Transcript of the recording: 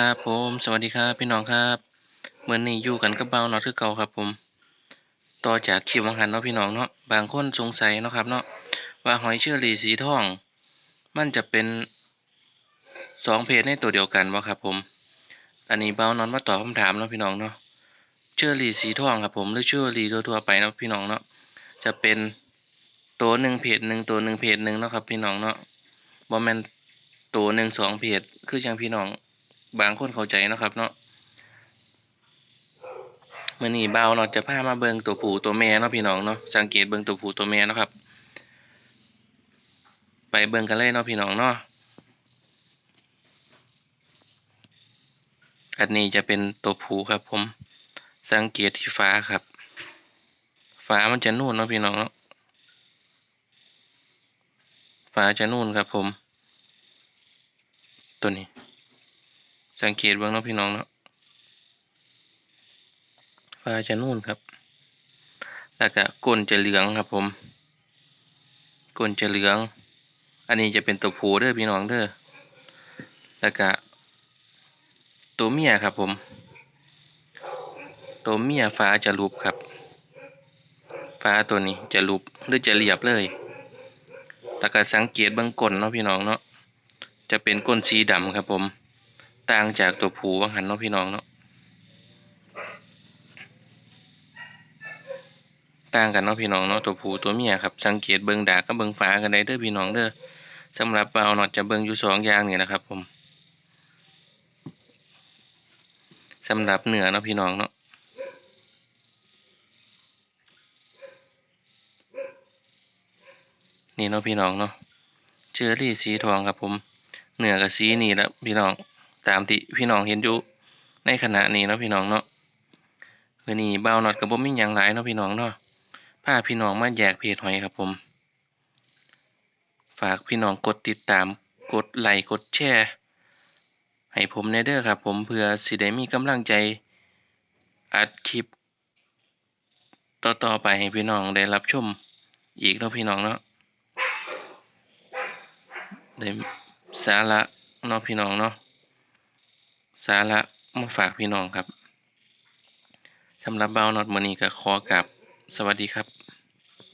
ครับผมสวัสดีครับพี่น้องครับเมื่อนี้อยู่กันกับเบาเนาะคือเก่าครับผม ต่อจากคลิปวังหันเนาะพี่น้องเนาะบางคนสงสัยเนาะครับเนาะว่าหอยเชอรี่สีทอง มันจะเป็นสองเพศในตัวเดียวกันบ่ครับผม อันนี้เบานอนมาตอบคำถามเนาะพี่น้องเนาะเชอรี่สีทองครับผมหรือเชอรี่ทั่วๆไปเนาะพี่น้องเนาะจะเป็นตัวหนึ่งเพศหนึ่งตัวหนึ่งเพศหนึ่งเนาะครับพี่น้องเนาะบ่แมนตัวหนึ่งสองเพศคือจังพี่น้อง บางคนเข้าใจนะครับ เนาะมื่อนี้เบาเนาะจะพามาเบิงตัวผู้ตัวแม่เนาะพี่น้องเนาะสังเกตเบิงตัวผู้ตัวแม่เนาะครับ ไปเบิงกันเลยเนาะพี่น้องเนาะอันนี้จะเป็นตัวผู้ครับ ผม สังเกตที่ฟ้าครับ ฟ้ามันจะนู่นเนาะพี่น้องเนาะฟ้าจะนู่นครับ ผม ตัวนี้ สังเกตเบ้างเนาะพี่น้องเนาะฟ้าจะนู่นครับ แล้วก็ก้นจะเหลืองครับ ผม ก้นจะเหลือง อันนี้จะเป็นตัวผู้เด้อพี่น้องเด้อ แล้วก็ตัวเมียครับ ผม ตัวเมียฟ้าจะรูปครับ ฟ้าตัวนี้จะรูปหรือจะเรียบเลยแล้วก็สังเกตเบื้องก้นเนาะพี่น้องเนาะ จะเป็นก้นสีดำครับผม ต่างจากตัวผู้วังหันเนาะพี่น้องเนาะต่างกันเนาะพี่น้องเนาะตัวผู้ตัวเมียครับสังเกตเบิงดากกับเบิงฟ้ากันได้เด้อพี่น้องเด้อสำหรับเบาเนาะจะเบิงอยู่สองอย่างนี่นะครับ ผมสำหรับเหนือเนาะพี่น้องเนาะนี่เนาะพี่น้องเนาะเชอรี่สีทองครับผมเหนือกับสีนี่แหละพี่น้อง ตามที่พี่น้องเห็นอยู่ในขณะนี้เนาะพี่น้องเนาะมื้อนี้เบาหนอดกับบ่มีหยังหลายเนาะพี่น้องเนาะพาพี่น้องมาแยกเพจหอยครับผม ฝากพี่น้องกดติดตามกดไลค์กดแชร์ให้ผมในเด้อครับ ผมเพื่อสิได้มีกำลังใจอัดคลิป ต่อๆไปให้พี่น้องได้รับชมอีกเนาะพี่น้องเนาะได้สาระเนาะพี่น้องเนาะ สาระมาฝากพี่น้องครับสำหรับเบาหนอดมือนี้ก็ขอกับสวัสดีครับ